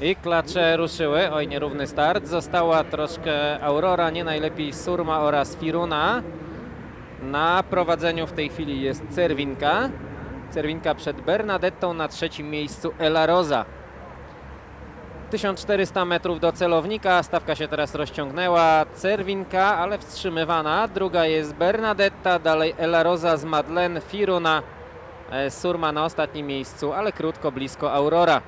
I klacze ruszyły. Oj, nierówny start. Została troszkę Aurora, nie najlepiej Surma oraz Firuna. Na prowadzeniu w tej chwili jest Cerwinka. Cerwinka przed Bernadettą, na trzecim miejscu Ela Rosa. 1400 metrów do celownika, stawka się teraz rozciągnęła. Cerwinka, ale wstrzymywana. Druga jest Bernadetta, dalej Ela Rosa z Madeleine, Firuna, e, Surma na ostatnim miejscu, ale krótko, blisko Aurora.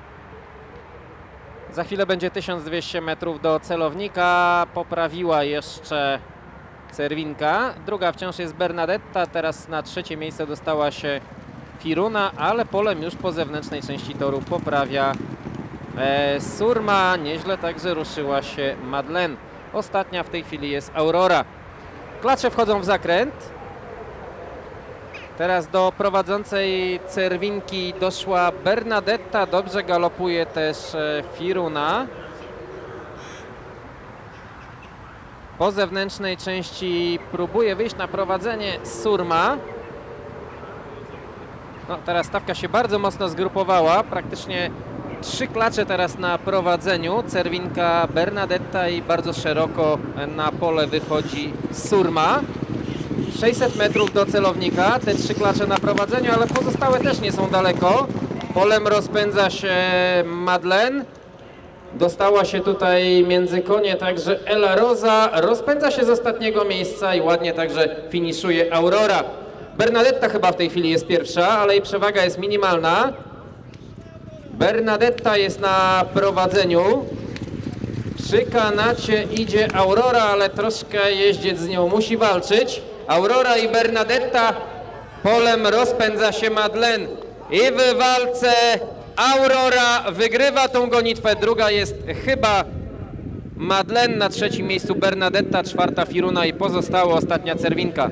Za chwilę będzie 1200 metrów do celownika. Poprawiła jeszcze Cerwinka. Druga wciąż jest Bernadetta. Teraz na trzecie miejsce dostała się Firuna, ale polem już po zewnętrznej części toru poprawia e, Surma. Nieźle także ruszyła się Madeleine. Ostatnia w tej chwili jest Aurora. Klacze wchodzą w zakręt. Teraz do prowadzącej Cerwinki doszła Bernadetta. Dobrze galopuje też e, Firuna. Po zewnętrznej części próbuje wyjść na prowadzenie Surma. No, teraz stawka się bardzo mocno zgrupowała. Praktycznie trzy klacze teraz na prowadzeniu. Cerwinka, Bernadetta i bardzo szeroko na pole wychodzi Surma. 600 metrów do celownika, te trzy klacze na prowadzeniu, ale pozostałe też nie są daleko. Polem rozpędza się Madeleine. Dostała się tutaj między konie także Ela Rosa. Rozpędza się z ostatniego miejsca i ładnie także finiszuje Aurora. Bernadetta chyba w tej chwili jest pierwsza, ale jej przewaga jest minimalna. Bernadetta jest na prowadzeniu. Przy kanacie idzie Aurora, ale troszkę jeździec z nią musi walczyć. Aurora i Bernadetta. Polem rozpędza się Madeleine. I w walce Aurora wygrywa tą gonitwę. Druga jest chyba Madeleine na trzecim miejscu Bernadetta, czwarta Firuna i pozostała ostatnia Cerwinka.